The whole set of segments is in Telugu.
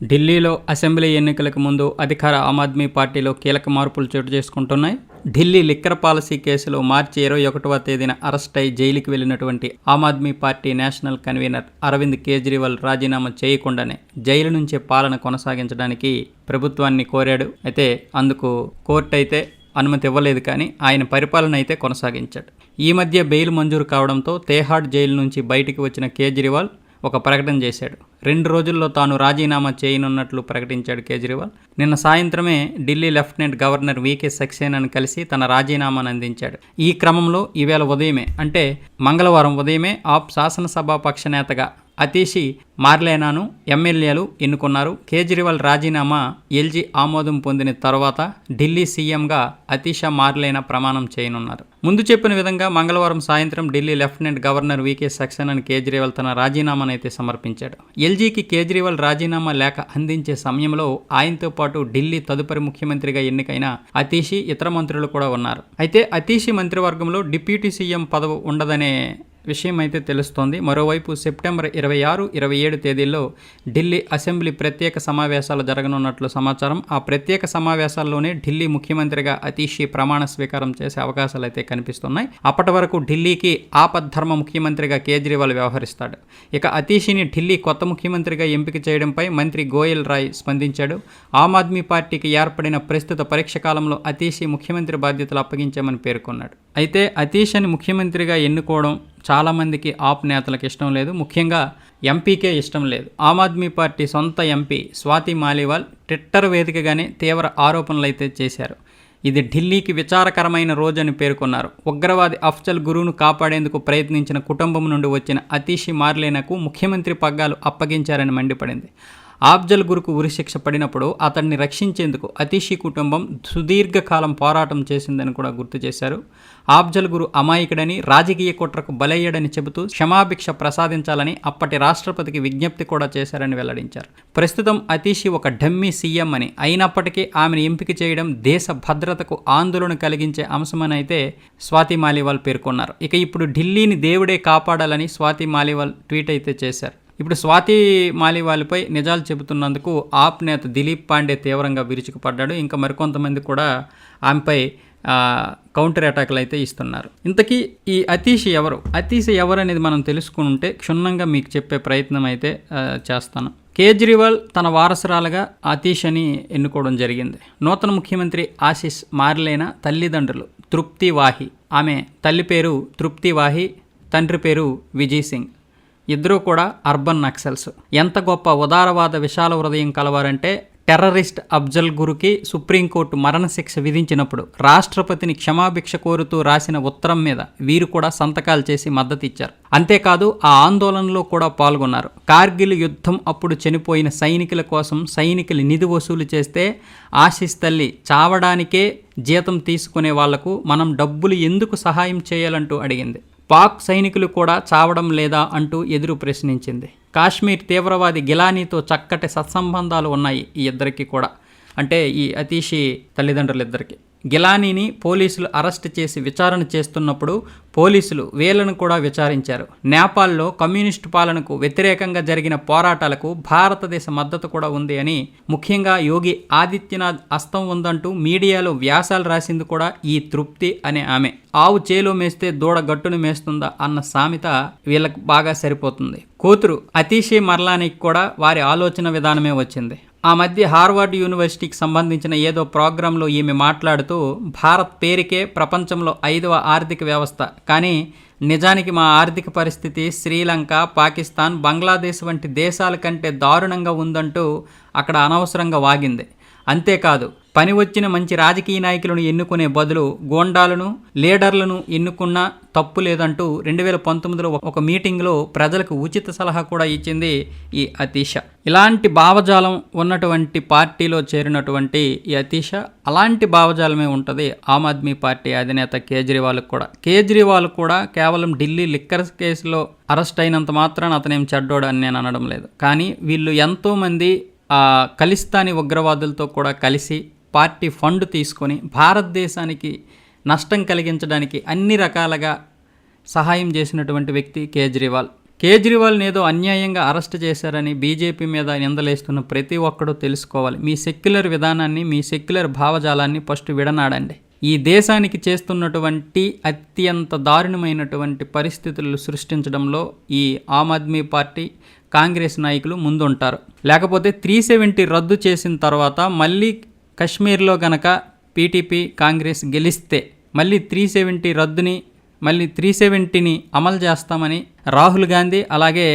ఢిల్లీలో అసెంబ్లీ ఎన్నికలకు ముందు అధికార ఆమ్ ఆద్మీ పార్టీలో కీలక మార్పులు చోటు చేసుకుంటున్నాయి. ఢిల్లీ లిక్కర్ పాలసీ కేసులో మార్చి ఇరవై ఒకటవ తేదీన అరెస్ట్ అయి జైలుకి వెళ్ళినటువంటి Aam Aadmi Party national convener Arvind Kejriwal రాజీనామా చేయకుండానే జైలు నుంచే పాలన కొనసాగించడానికి ప్రభుత్వాన్ని కోరాడు. అయితే అందుకు కోర్టు అయితే అనుమతి ఇవ్వలేదు కానీ ఆయన పరిపాలన అయితే కొనసాగించాడు. ఈ మధ్య బెయిల్ మంజూరు కావడంతో తేహాడ్ జైలు నుంచి బయటికి వచ్చిన కేజ్రీవాల్ ఒక ప్రకటన చేశాడు. రెండు రోజుల్లో తాను రాజీనామా చేయనున్నట్లు ప్రకటించాడు కేజ్రీవాల్. నిన్న సాయంత్రమే ఢిల్లీ లెఫ్టినెంట్ గవర్నర్ వికే సక్సేనాను కలిసి తన రాజీనామాను అందించాడు. ఈ క్రమంలో ఈవేళ ఉదయమే అంటే మంగళవారం ఉదయమే ఆప్ శాసనసభా పక్ష నేతగా అతీషి మార్లేనాను ఎమ్మెల్యేలు ఎన్నుకున్నారు. కేజ్రీవాల్ రాజీనామా ఎల్జీ ఆమోదం పొందిన తర్వాత ఢిల్లీ సీఎంగా అతీషా మార్లేనా ప్రమాణం చేయనున్నారు. ముందు చెప్పిన విధంగా మంగళవారం సాయంత్రం ఢిల్లీ లెఫ్టినెంట్ గవర్నర్ వికే సక్సేనాని కేజ్రీవాల్ తన రాజీనామాను అయితే సమర్పించాడు. ఎల్జీకి కేజ్రీవాల్ రాజీనామా లేఖ అందించే సమయంలో ఆయనతో పాటు ఢిల్లీ తదుపరి ముఖ్యమంత్రిగా ఎన్నికైన అతీషి ఇతర మంత్రులు కూడా ఉన్నారు. అయితే అతీషి మంత్రివర్గంలో డిప్యూటీ సీఎం పదవి ఉండదనే విషయం అయితే తెలుస్తోంది. మరోవైపు సెప్టెంబర్ ఇరవై ఆరు ఇరవై ఏడు తేదీల్లో ఢిల్లీ అసెంబ్లీ ప్రత్యేక సమావేశాలు జరగనున్నట్లు సమాచారం. ఆ ప్రత్యేక సమావేశాల్లోనే ఢిల్లీ ముఖ్యమంత్రిగా అతీషి ప్రమాణ స్వీకారం చేసే అవకాశాలు అయితే కనిపిస్తున్నాయి. అప్పటి వరకు ఢిల్లీకి ఆపద్ధర్మ ముఖ్యమంత్రిగా కేజ్రీవాల్ వ్యవహరిస్తాడు. ఇక అతీషిని ఢిల్లీ కొత్త ముఖ్యమంత్రిగా ఎంపిక చేయడంపై మంత్రి గోయల్ రాయ్ స్పందించాడు. ఆమ్ ఆద్మీ పార్టీకి ఏర్పడిన ప్రస్తుత పరీక్ష కాలంలో అతీషి ముఖ్యమంత్రి బాధ్యతలు అప్పగించామని పేర్కొన్నాడు. అయితే అతీషని ముఖ్యమంత్రిగా ఎన్నుకోవడం చాలామందికి ఆప్ నేతలకు ఇష్టం లేదు. ముఖ్యంగా ఎంపీకే ఇష్టం లేదు. ఆమ్ ఆద్మీ పార్టీ సొంత ఎంపీ స్వాతి మాలివాల్ ట్విట్టర్ వేదికగానే తీవ్ర ఆరోపణలు అయితే చేశారు. ఇది ఢిల్లీకి విచారకరమైన రోజని పేర్కొన్నారు. ఉగ్రవాది అఫ్జల్ గురువును కాపాడేందుకు ప్రయత్నించిన కుటుంబం నుండి వచ్చిన అతీషి మార్లేనకు ముఖ్యమంత్రి పగ్గాలు అప్పగించారని మండిపడింది. ఆబ్జల్ గురుకు ఉరిశిక్ష పడినప్పుడు అతన్ని రక్షించేందుకు అతీషి కుటుంబం సుదీర్ఘకాలం పోరాటం చేసిందని కూడా గుర్తు చేశారు. ఆబ్జల్ గురు అమాయకుడని రాజకీయ కుట్రకు బలయ్యాడని చెబుతూ క్షమాభిక్ష ప్రసాదించాలని అప్పటి రాష్ట్రపతికి విజ్ఞప్తి కూడా చేశారని వెల్లడించారు. ప్రస్తుతం అతీషి ఒక డమ్మీ సీఎం అని అయినప్పటికీ ఆమెను ఎంపిక చేయడం దేశ భద్రతకు ఆందోళన కలిగించే అంశమని అయితే స్వాతి మాలివాల్ పేర్కొన్నారు. ఇక ఇప్పుడు ఢిల్లీని దేవుడే కాపాడాలని స్వాతి మాలివాల్ ట్వీట్ అయితే చేశారు. ఇప్పుడు స్వాతి మాలివాలిపై నిజాలు చెబుతున్నందుకు ఆప్ నేత దిలీప్ పాండే తీవ్రంగా విరుచుకుపడ్డాడు. ఇంకా మరికొంతమంది కూడా ఆమెపై కౌంటర్ అటాక్లు అయితే ఇస్తున్నారు. ఇంతకీ ఈ అతీష్ ఎవరు? అతీష్ ఎవరు అనేది మనం తెలుసుకుంటే క్షుణ్ణంగా మీకు చెప్పే ప్రయత్నం అయితే చేస్తాను. కేజ్రీవాల్ తన వారసురాలుగా అతీష్ అని ఎన్నుకోవడం జరిగింది. నూతన ముఖ్యమంత్రి ఆశీష్ మారలేన తల్లిదండ్రులు తృప్తి వాహి ఆమె తల్లి పేరు తృప్తి వాహి తండ్రి పేరు విజయ్ సింగ్. ఇద్దరూ కూడా అర్బన్ నక్సల్స్. ఎంత గొప్ప ఉదారవాద విశాల హృదయం కలవారంటే టెర్రరిస్ట్ అఫ్జల్ గురుకి సుప్రీంకోర్టు మరణశిక్ష విధించినప్పుడు రాష్ట్రపతిని క్షమాభిక్ష కోరుతూ రాసిన ఉత్తరం మీద వీరు కూడా సంతకాలు చేసి మద్దతిచ్చారు. అంతేకాదు ఆ ఆందోళనలో కూడా పాల్గొన్నారు. కార్గిల్ యుద్ధం అప్పుడు చనిపోయిన సైనికుల కోసం సైనికులు నిధి వసూలు చేస్తే ఆశిస్ తల్లి చావడానికే జీతం తీసుకునే వాళ్ళకు మనం డబ్బులు ఎందుకు సహాయం చేయాలంటూ అడిగింది. పాక్ సైనికులు కూడా చావడం లేదా అంటూ ఎదురు ప్రశ్నించింది. కాశ్మీర్ తీవ్రవాది గిలానీతో చక్కటి సత్సంబంధాలు ఉన్నాయి ఈ ఇద్దరికి కూడా. అంటే ఈ అతీషి తల్లిదండ్రులిద్దరికి. గిలానీని పోలీసులు అరెస్ట్ చేసి విచారణ చేస్తున్నప్పుడు పోలీసులు వీళ్ళను కూడా విచారించారు. నేపాల్లో కమ్యూనిస్టు పాలనకు వ్యతిరేకంగా జరిగిన పోరాటాలకు భారతదేశ మద్దతు కూడా ఉంది అని ముఖ్యంగా యోగి ఆదిత్యనాథ్ అస్తం ఉందంటూ మీడియాలో వ్యాసాలు రాసింది కూడా ఈ తృప్తి అనే ఆమె. ఆవు చేలో మేస్తే దూడ గట్టును మేస్తుందా అన్న సామెత వీళ్ళకి బాగా సరిపోతుంది. కూతురు అతీషి మర్లానికి కూడా వారి ఆలోచన విధానమే వచ్చింది. ఆ మధ్య హార్వర్డ్ యూనివర్సిటీకి సంబంధించిన ఏదో ప్రోగ్రాంలో ఈమె మాట్లాడుతూ భారత్ పేరుకే ప్రపంచంలో ఐదవ ఆర్థిక వ్యవస్థ. కానీ నిజానికి మా ఆర్థిక పరిస్థితి శ్రీలంక పాకిస్తాన్ బంగ్లాదేశ్ వంటి దేశాల కంటే దారుణంగా ఉందంటూ అక్కడ అనవసరంగా వాగింది. అంతేకాదు పని వచ్చిన మంచి రాజకీయ నాయకులను ఎన్నుకునే బదులు గోండాలను లీడర్లను ఎన్నుకున్నా తప్పు లేదంటూ రెండు వేల పంతొమ్మిదిలో ఒక మీటింగ్లో ప్రజలకు ఉచిత సలహా కూడా ఇచ్చింది ఈ అతీష. ఇలాంటి భావజాలం ఉన్నటువంటి పార్టీలో చేరినటువంటి ఈ అతీష అలాంటి భావజాలమే ఉంటుంది ఆమ్ ఆద్మీ పార్టీ అధినేత కేజ్రీవాల్ కూడా. కేజ్రీవాల్ కూడా కేవలం ఢిల్లీ లిక్కర్ కేసులో అరెస్ట్ అయినంత మాత్రాన అతనేం చెడ్డోడు అని నేను అనడం లేదు. కానీ వీళ్ళు ఎంతోమంది ఆ ఖలిస్తానీ ఉగ్రవాదులతో కూడా కలిసి పార్టీ ఫండ్ తీసుకొని భారతదేశానికి నష్టం కలిగించడానికి అన్ని రకాలుగా సహాయం చేసినటువంటి వ్యక్తి కేజ్రీవాల్. కేజ్రీవాల్ని ఏదో అన్యాయంగా అరెస్ట్ చేశారని బీజేపీ మీద నిందలేస్తున్న ప్రతి ఒక్కడూ తెలుసుకోవాలి. మీ సెక్యులర్ విధానాన్ని మీ సెక్యులర్ భావజాలాన్ని ఫస్ట్ విడనాడండి. ఈ దేశానికి చేస్తున్నటువంటి అత్యంత దారుణమైనటువంటి పరిస్థితులు సృష్టించడంలో ఈ ఆమ్ ఆద్మీ పార్టీ కాంగ్రెస్ నాయకులు ముందుంటారు. లేకపోతే త్రీ సెవెంటీ రద్దు చేసిన తర్వాత మళ్ళీ కశ్మీర్లో గనక పీటీపీ కాంగ్రెస్ గెలిస్తే మళ్ళీ త్రీ సెవెంటీ రద్దుని మళ్ళీ త్రీ సెవెంటీని అమలు చేస్తామని రాహుల్ గాంధీ అలాగే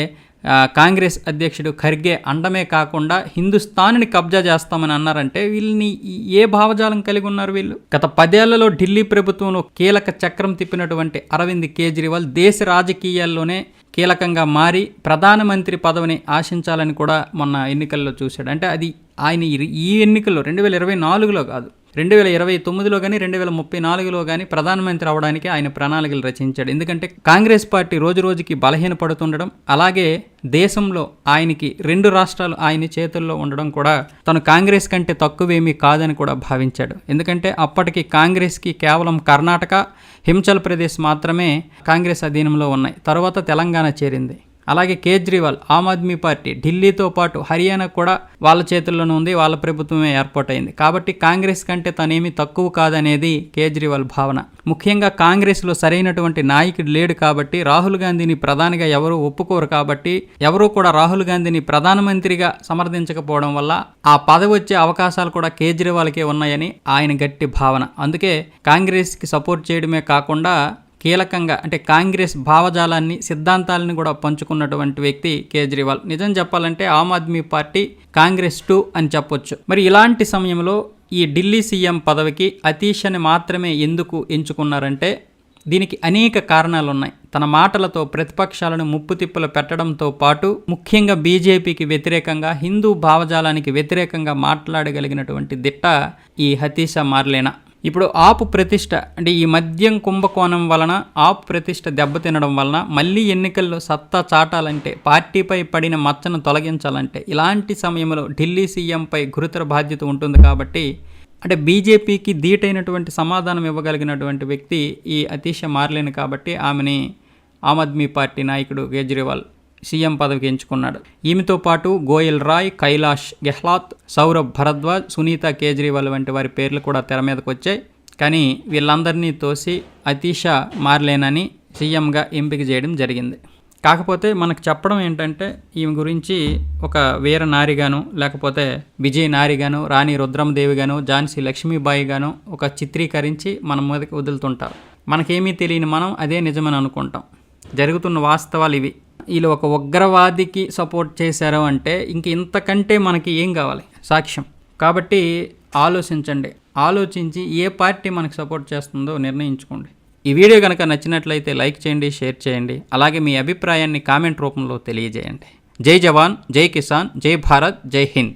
కాంగ్రెస్ అధ్యక్షుడు ఖర్గే అండమే కాకుండా హిందుస్థాన్ని కబ్జా చేస్తామని అన్నారంటే వీళ్ళని ఏ భావజాలం కలిగి ఉన్నారు వీళ్ళు? గత పదేళ్ళలో ఢిల్లీ ప్రభుత్వంలో కీలక చక్రం తిప్పినటువంటి అరవింద్ కేజ్రీవాల్ దేశ రాజకీయాల్లోనే కీలకంగా మారి ప్రధానమంత్రి పదవిని ఆశించాలని కూడా మొన్న ఎన్నికల్లో చూశాడు. అంటే అది ఆయన ఈ ఎన్నికల్లో రెండు వేల ఇరవై నాలుగులో కాదు రెండు వేల ఇరవై తొమ్మిదిలో కానీ రెండు వేల ముప్పై నాలుగులో కానీ ప్రధానమంత్రి అవడానికి ఆయన ప్రణాళికలు రచించాడు. ఎందుకంటే కాంగ్రెస్ పార్టీ రోజు రోజుకి బలహీనపడుతుండడం అలాగే దేశంలో ఆయనకి రెండు రాష్ట్రాలు ఆయన చేతుల్లో ఉండడం కూడా తను కాంగ్రెస్ కంటే తక్కువేమీ కాదని కూడా భావించాడు. ఎందుకంటే అప్పటికి కాంగ్రెస్కి కేవలం కర్ణాటక హిమాచల్ ప్రదేశ్ మాత్రమే కాంగ్రెస్ అధీనంలో ఉన్నాయి. తర్వాత తెలంగాణ చేరింది. అలాగే కేజ్రీవాల్ ఆమ్ ఆద్మీ పార్టీ ఢిల్లీతో పాటు హర్యానా కూడా వాళ్ళ చేతుల్లోనే ఉంది వాళ్ళ ప్రభుత్వమే ఏర్పాటైంది. కాబట్టి కాంగ్రెస్ కంటే తనేమి తక్కువ కాదనేది కేజ్రీవాల్ భావన. ముఖ్యంగా కాంగ్రెస్లో సరైనటువంటి నాయకుడు లేడు కాబట్టి రాహుల్ గాంధీని ప్రధానిగా ఎవరూ ఒప్పుకోరు కాబట్టి ఎవరూ కూడా రాహుల్ గాంధీని ప్రధానమంత్రిగా సమర్థించకపోవడం వల్ల ఆ పదవి వచ్చే అవకాశాలు కూడా కేజ్రీవాల్కే ఉన్నాయని ఆయన గట్టి భావన. అందుకే కాంగ్రెస్కి సపోర్ట్ చేయడమే కాకుండా కీలకంగా అంటే కాంగ్రెస్ భావజాలాన్ని సిద్ధాంతాలను కూడా పంచుకున్నటువంటి వ్యక్తి కేజ్రీవాల్. నిజం చెప్పాలంటే ఆమ్ ఆద్మీ పార్టీ కాంగ్రెస్ టూ అని చెప్పొచ్చు. మరి ఇలాంటి సమయంలో ఈ ఢిల్లీ సీఎం పదవికి అతీషని మాత్రమే ఎందుకు ఎంచుకున్నారంటే దీనికి అనేక కారణాలు ఉన్నాయి తన మాటలతో ప్రతిపక్షాలను ముప్పు తిప్పులు పెట్టడంతో పాటు ముఖ్యంగా బీజేపీకి వ్యతిరేకంగా హిందూ భావజాలానికి వ్యతిరేకంగా మాట్లాడగలిగినటువంటి దిట్ట ఈ హతీష మార్లేనా? ఇప్పుడు ఆపు ప్రతిష్ట అంటే ఈ మద్యం కుంభకోణం వలన ఆపు ప్రతిష్ట దెబ్బతినడం వలన మళ్ళీ ఎన్నికల్లో సత్తా చాటాలంటే పార్టీపై పడిన మచ్చను తొలగించాలంటే ఇలాంటి సమయంలో ఢిల్లీ సీఎంపై గురుతర బాధ్యత ఉంటుంది కాబట్టి అంటే బీజేపీకి ధీటైనటువంటి సమాధానం ఇవ్వగలిగినటువంటి వ్యక్తి ఈ అతీష మారలేను కాబట్టి ఆమెని ఆమ్ ఆద్మీ పార్టీ నాయకుడు కేజ్రీవాల్ సీఎం పదవికి ఎంచుకున్నాడు. ఈమెతో పాటు గోయల్ రాయ్ కైలాష్ గెహ్లాత్ సౌరభ్ భరద్వాజ్ సునీత కేజ్రీవాల్ వంటి వారి పేర్లు కూడా తెర మీదకు వచ్చాయి. కానీ వీళ్ళందరినీ తోసి అతీష మారలేనని సీఎంగా ఎంపిక చేయడం జరిగింది. కాకపోతే మనకు చెప్పడం ఏంటంటే ఈమె గురించి ఒక వీర నారిగాను లేకపోతే విజయ్ నారిగాను రాణి రుద్రమదేవిగాను ఝాన్సీ లక్ష్మీబాయి గాను ఒక చిత్రీకరించి మన మీదకి వదులుతుంటారు. మనకేమీ తెలియని మనం అదే నిజమని అనుకుంటాం. జరుగుతున్న వాస్తవాలు ఇవి. వీళ్ళు ఒక ఉగ్రవాదికి సపోర్ట్ చేశారు అంటే ఇంక ఇంతకంటే మనకి ఏం కావాలి? సాక్ష్యం. కాబట్టి ఆలోచించండి. ఆలోచించి ఏ పార్టీ మనకు సపోర్ట్ చేస్తుందో నిర్ణయించుకోండి. ఈ వీడియో కనుక నచ్చినట్లయితే లైక్ చేయండి షేర్ చేయండి. అలాగే మీ అభిప్రాయాన్ని కామెంట్ రూపంలో తెలియజేయండి. జై జవాన్ జై కిసాన్ జై భారత్ జై హింద్.